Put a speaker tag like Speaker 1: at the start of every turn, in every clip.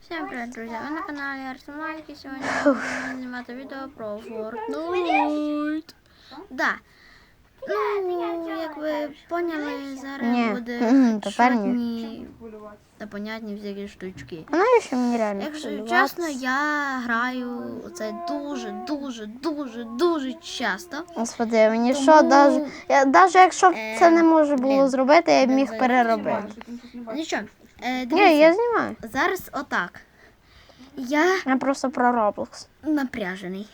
Speaker 1: Всем привет, друзья! Ви на каналі Арсенальки. Сьогодні я буду знімати відео про Fortnite. Да. Ну, як ви поняли, зараз
Speaker 2: Ні.
Speaker 1: буде
Speaker 2: Мгм, тепер ні.
Speaker 1: шотні та понятні всякі штучки.
Speaker 2: А навіщо мені реально
Speaker 1: Якщо
Speaker 2: хвилюватися?
Speaker 1: чесно, я граю це дуже, дуже, дуже, дуже часто.
Speaker 2: Господи, мені
Speaker 1: Тому-
Speaker 2: що, даже, я, даже якщо б
Speaker 1: Е,
Speaker 2: це не можу було
Speaker 1: блін.
Speaker 2: зробити, я б міг переробити.
Speaker 1: Нічого, е,
Speaker 2: Ні, я знімаю.
Speaker 1: зараз отак. Я
Speaker 2: Я просто про Roblox.
Speaker 1: напряжений.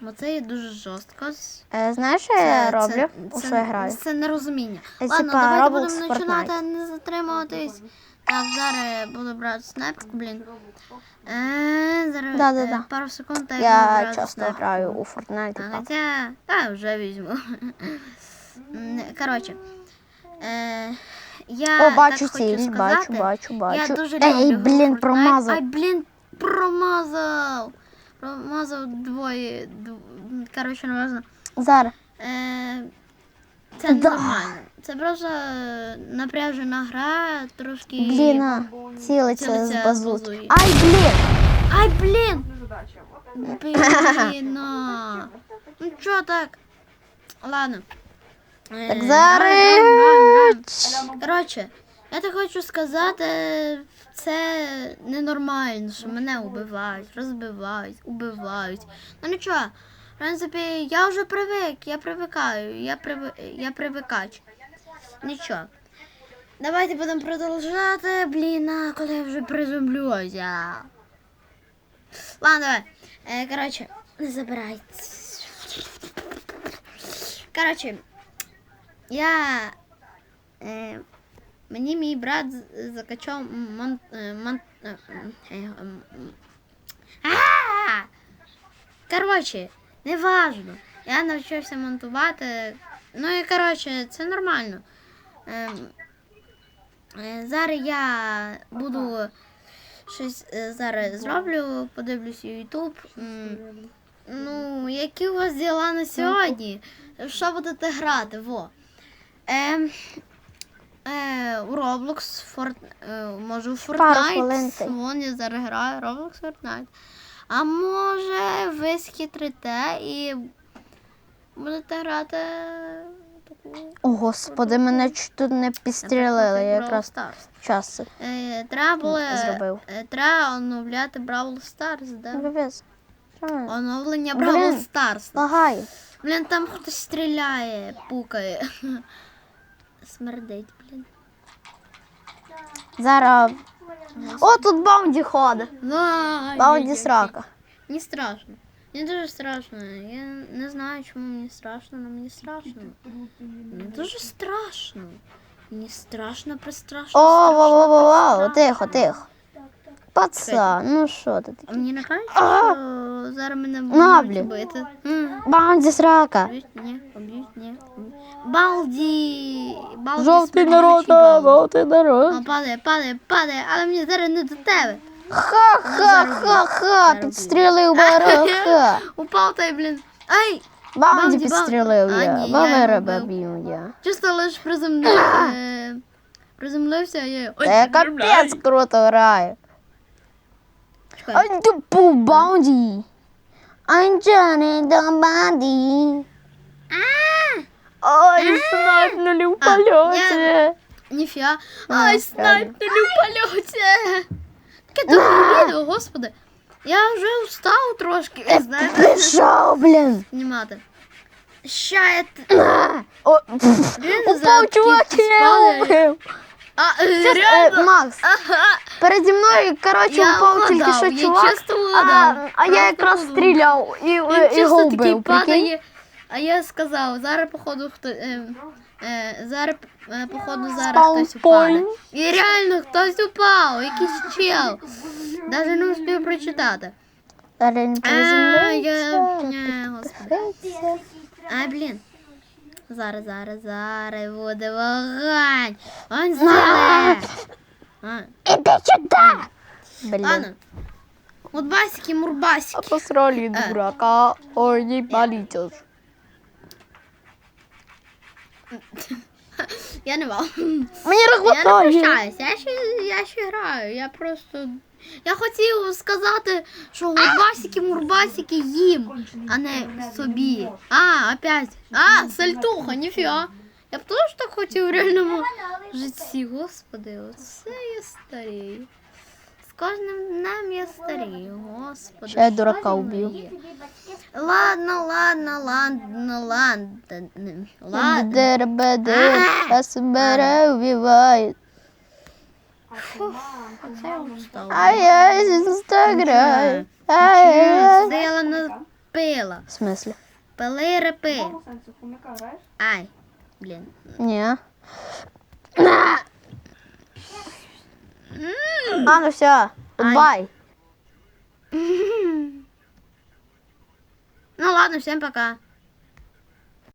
Speaker 1: Бо це є дуже жорстко.
Speaker 2: Е, знаєш, що я роблю? У що я граю?
Speaker 1: Це нерозуміння.
Speaker 2: Це
Speaker 1: Ладно,
Speaker 2: типа
Speaker 1: давайте
Speaker 2: Roblox
Speaker 1: будемо
Speaker 2: Fortnite.
Speaker 1: починати, не затримуватись. Так, зараз буду брати снайперку, блін. Е, зараз
Speaker 2: Да-да-да.
Speaker 1: е, пару секунд та я буду
Speaker 2: Я
Speaker 1: брати
Speaker 2: часто
Speaker 1: снайперку.
Speaker 2: граю у Fortnite.
Speaker 1: А
Speaker 2: так.
Speaker 1: Хоча, та вже візьму. М, Коротше. Е, я
Speaker 2: О, бачу
Speaker 1: так хочу
Speaker 2: ціль,
Speaker 1: сказати,
Speaker 2: бачу, бачу,
Speaker 1: Я дуже
Speaker 2: Ей,
Speaker 1: люблю
Speaker 2: блін,
Speaker 1: Fortnite.
Speaker 2: промазав.
Speaker 1: Ай, блін, промазав. Промазав двоє. дв- Коротше, не важно.
Speaker 2: Зараз.
Speaker 1: Е, це
Speaker 2: Да.
Speaker 1: нормально. Це просто напряжена гра, трошки.
Speaker 2: Блін, а, цілиться
Speaker 1: цілиться
Speaker 2: з базуки.
Speaker 1: базуки.
Speaker 2: Ай, блін!
Speaker 1: Ай, блін! Блін. а. Ну чо так? Ладно.
Speaker 2: Так зараз.
Speaker 1: Коротше, я так хочу сказати, це ненормально, що мене убивають, розбивають, убивають. Ну нічого, в принципі, я вже привик, я привикаю, я, приви... я привикач. Нічого. Давайте будемо продовжувати, блін, а коли я вже приземлюся. Ладно, давай. Е, коротше, не забирайте. Коротше, я. Е, мені мій брат закачав мон, е, мон, е, е, е, а! Коротше, неважно. Я навчився монтувати. Ну і коротше, це нормально. Ем, е, зараз я буду щось е, зараз зроблю, YouTube. М, Ну, які у вас діла на сьогодні? Що будете грати? Во. Е, е, у Roblox, Форт, е, може у Fortnite. Вон я зараз граю Roblox Fortnite. А може ви схитрите і будете грати таку.
Speaker 2: О, господи, мене чуть тут не підстрілили
Speaker 1: як
Speaker 2: якраз час.
Speaker 1: Е, треба було
Speaker 2: Зробив.
Speaker 1: е, треба оновляти Brawl Stars, да?
Speaker 2: Капець.
Speaker 1: Оновлення. Brawl Stars.
Speaker 2: Лагає.
Speaker 1: Блін, там хтось стріляє, пукає. Смердить, блін.
Speaker 2: Зараз. О, тут Баунді ходить. Баунді срака.
Speaker 1: Мені страшно. Мені дуже страшно. Я не знаю, чому мені страшно, але мені страшно. Мені дуже страшно. Мені страшно, пристрашно.
Speaker 2: О, во, во, во, во, тихо, тихо. Пацан, ну що ти такий?
Speaker 1: мені не кажуть, що зараз мене будуть бити.
Speaker 2: Баунді срака.
Speaker 1: Ні. Балді! Балді
Speaker 2: Жовтий народ,
Speaker 1: Балді.
Speaker 2: жовтий народ.
Speaker 1: О, падає, падає, падає, але мені зараз не до тебе.
Speaker 2: Ха-ха-ха-ха, підстрілив бараха.
Speaker 1: Упав той, блін. Ай!
Speaker 2: Баунді, підстрілив. Я.
Speaker 1: бив.
Speaker 2: бабів я.
Speaker 1: Чисто лиш приземлив, е, приземлився, а я...
Speaker 2: Я капець круто граю.
Speaker 1: Чекай.
Speaker 2: Ай, тупу, Баунді. I'm Johnny the Банді. Ой, снайпнули в
Speaker 1: А, я-
Speaker 2: польоті.
Speaker 1: Ніфіга.
Speaker 2: А,
Speaker 1: Ай, снайпнули в польоті. Таке довге відео, господи. Я вже устав трошки, знаєте,
Speaker 2: Пішов, блін.
Speaker 1: знімати. Ща я... т-
Speaker 2: О,
Speaker 1: Реально
Speaker 2: Упав
Speaker 1: зараз
Speaker 2: чувак,
Speaker 1: кіт
Speaker 2: я
Speaker 1: спали.
Speaker 2: убив.
Speaker 1: А, е,
Speaker 2: Щас, е,
Speaker 1: реально?
Speaker 2: Макс,
Speaker 1: Ага.
Speaker 2: переді мною, коротше,
Speaker 1: Я
Speaker 2: упав тільки
Speaker 1: вгадав,
Speaker 2: що
Speaker 1: я
Speaker 2: чувак,
Speaker 1: чисто
Speaker 2: а,
Speaker 1: вгадав.
Speaker 2: а я
Speaker 1: Просто
Speaker 2: якраз
Speaker 1: вгадав.
Speaker 2: стріляв і,
Speaker 1: Він
Speaker 2: і
Speaker 1: чисто
Speaker 2: його
Speaker 1: такий
Speaker 2: вбив, прикинь.
Speaker 1: падає, а я сказав, зараз походу хто. Е, е, зараз, е, походу, зараз
Speaker 2: Spawn
Speaker 1: хтось упаде.
Speaker 2: point.
Speaker 1: І реально хтось упав, якийсь чел. Даже не успів прочитати.
Speaker 2: Зараз він
Speaker 1: А, я...
Speaker 2: приземлився,
Speaker 1: Ні, господи.
Speaker 2: підпишеться.
Speaker 1: А, блін. Зараз, зараз, зараз буде вогонь. Он зеле. А,
Speaker 2: Іди сюди! Блін.
Speaker 1: ладно. Мурбасики, мурбасики.
Speaker 2: А посрали
Speaker 1: Е.
Speaker 2: дурака, ой, не полетишь.
Speaker 1: Я не вал.
Speaker 2: Мені
Speaker 1: Я не
Speaker 2: рахватає.
Speaker 1: прощаюсь, я ще, я ще граю, я просто. Я хотів сказати, що гурбасики, мурбасики їм, а не собі. А, опять. А, сальтуха, ніфіга. Я б теж так хотів в реальному житті, господи, оце я старію. Кожним днем я старію, господи.
Speaker 2: Ще я дурака
Speaker 1: є? Ладно, ладно, ладно, ладно. Ладно.
Speaker 2: Дербеде, а себе убиває.
Speaker 1: Оце я устала.
Speaker 2: А я з інстаграм. А я...
Speaker 1: Сила не пила.
Speaker 2: В смислі?
Speaker 1: Пили репи. Ай, блін.
Speaker 2: Ні. А, ну все. Бай.
Speaker 1: Ну ладно, всем пока.